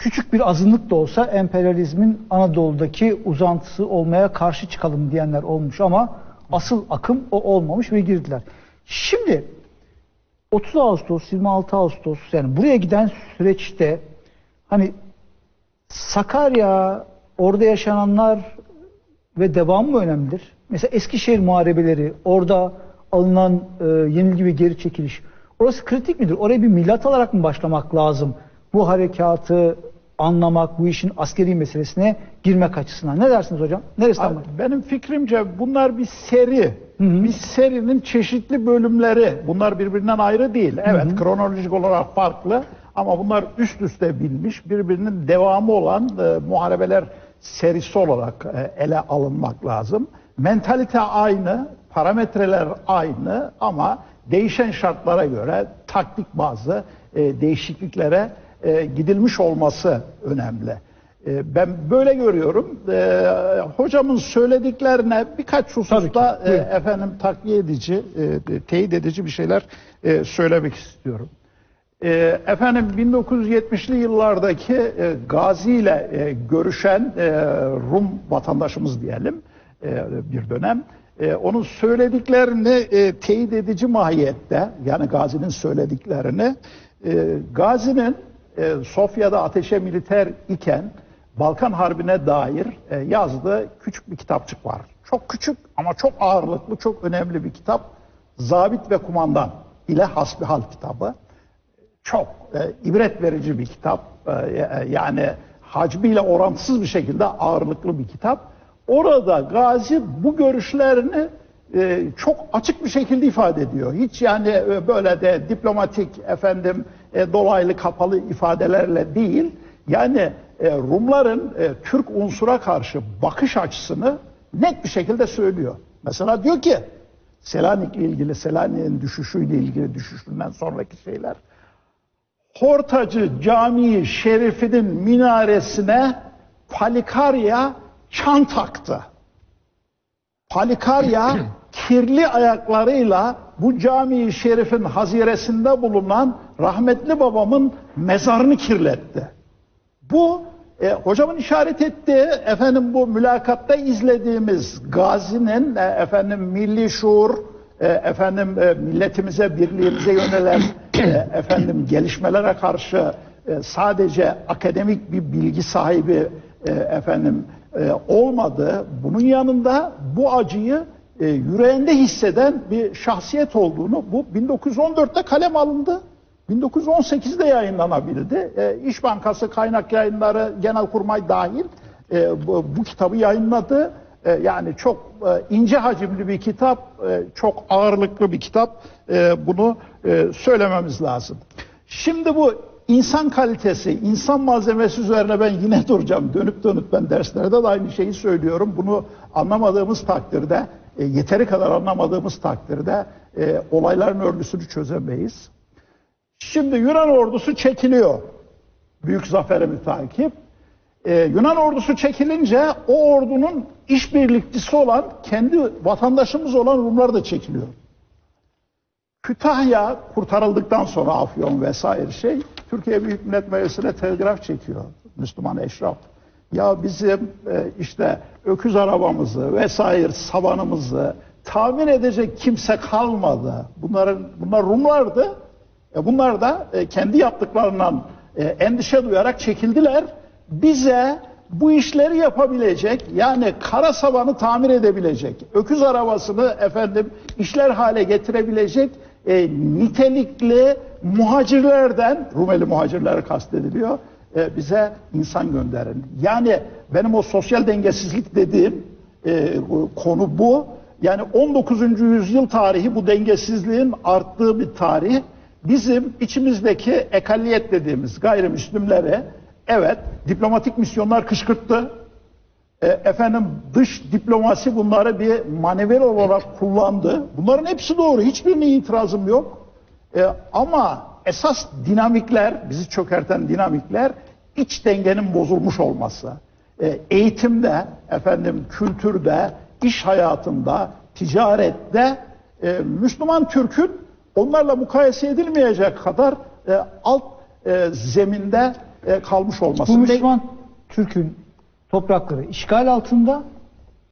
küçük bir azınlık da olsa emperyalizmin Anadolu'daki uzantısı olmaya karşı çıkalım diyenler olmuş ama asıl akım o olmamış ve girdiler. Şimdi 30 Ağustos, 26 Ağustos yani buraya giden süreçte hani Sakarya, orada yaşananlar ve devamı mı önemlidir? Mesela Eskişehir muharebeleri, orada alınan e, yenilgi ve geri çekiliş. Orası kritik midir? Oraya bir milat olarak mı başlamak lazım? Bu harekatı anlamak, bu işin askeri meselesine girmek açısından. Ne dersiniz hocam? Neresi Abi, benim fikrimce bunlar bir seri. Bir serinin çeşitli bölümleri. Bunlar birbirinden ayrı değil. Evet kronolojik olarak farklı ama bunlar üst üste binmiş birbirinin devamı olan e, muharebeler serisi olarak e, ele alınmak lazım. Mentalite aynı, parametreler aynı ama değişen şartlara göre taktik bazı e, değişikliklere e, gidilmiş olması önemli. E, ben böyle görüyorum. E, hocamın söylediklerine birkaç hususta e, efendim takviye edici, e, teyit edici bir şeyler e, söylemek istiyorum. E, efendim 1970'li yıllardaki e, Gazi ile e, görüşen e, Rum vatandaşımız diyelim e, bir dönem. E, onun söylediklerini e, teyit edici mahiyette yani Gazi'nin söylediklerini e, Gazi'nin e, Sofya'da ateşe militer iken Balkan Harbi'ne dair e, yazdığı küçük bir kitapçık var. Çok küçük ama çok ağırlıklı, çok önemli bir kitap. Zabit ve Kumandan ile Hasbihal kitabı çok e, ibret verici bir kitap. E, e, yani hacmiyle orantısız bir şekilde ağırlıklı bir kitap. Orada Gazi bu görüşlerini e, çok açık bir şekilde ifade ediyor. Hiç yani e, böyle de diplomatik efendim e, dolaylı kapalı ifadelerle değil. Yani e, Rumların e, Türk unsura karşı bakış açısını net bir şekilde söylüyor. Mesela diyor ki Selanik'le ilgili, Selanik'in düşüşüyle ilgili düşüşünden sonraki şeyler. Hortacı Camii Şerifinin minaresine Palikarya çan taktı. Palikarya kirli ayaklarıyla bu cami-i şerifin haziresinde bulunan rahmetli babamın mezarını kirletti. Bu e, hocamın işaret ettiği efendim bu mülakatta izlediğimiz Gazi'nin e, efendim milli şuur e, efendim e, milletimize birliğimize yönelen e, efendim gelişmelere karşı e, sadece akademik bir bilgi sahibi e, efendim e, olmadı. Bunun yanında bu acıyı e, yüreğinde hisseden bir şahsiyet olduğunu bu 1914'te kalem alındı. 1918'de yayınlanabildi. E, İş Bankası kaynak yayınları Genelkurmay dahil e, bu, bu kitabı yayınladı. E, yani çok e, ince hacimli bir kitap, e, çok ağırlıklı bir kitap. E, bunu e, söylememiz lazım. Şimdi bu insan kalitesi, insan malzemesi üzerine ben yine duracağım. Dönüp dönüp ben derslerde de aynı şeyi söylüyorum. Bunu anlamadığımız takdirde, e, yeteri kadar anlamadığımız takdirde e, olayların örgüsünü çözemeyiz. Şimdi Yunan ordusu çekiliyor. Büyük zafere mütakip. Ee, Yunan ordusu çekilince o ordunun işbirlikçisi olan kendi vatandaşımız olan Rumlar da çekiliyor. Kütahya kurtarıldıktan sonra Afyon vesaire şey Türkiye Büyük Millet Meclisi'ne telgraf çekiyor Müslüman eşraf. Ya bizim e, işte öküz arabamızı vesaire sabanımızı tamir edecek kimse kalmadı. Bunların bunlar Rumlardı. E bunlar da e, kendi yaptıklarından e, endişe duyarak çekildiler. Bize bu işleri yapabilecek yani kara sabanı tamir edebilecek, öküz arabasını efendim işler hale getirebilecek e, nitelikli muhacirlerden, Rumeli muhacirleri kastediliyor, e, bize insan gönderin. Yani benim o sosyal dengesizlik dediğim e, konu bu. Yani 19. yüzyıl tarihi bu dengesizliğin arttığı bir tarih bizim içimizdeki ekalliyet dediğimiz gayrimüslimlere evet diplomatik misyonlar kışkırttı. E, efendim dış diplomasi bunları bir manever olarak kullandı. Bunların hepsi doğru. Hiçbirine itirazım yok. E, ama esas dinamikler, bizi çökerten dinamikler iç dengenin bozulmuş olması. E, eğitimde, efendim kültürde, iş hayatında, ticarette e, Müslüman Türk'ün onlarla mukayese edilmeyecek kadar e, alt e, zeminde e, kalmış olması. Bu Müslüman Türk'ün toprakları işgal altında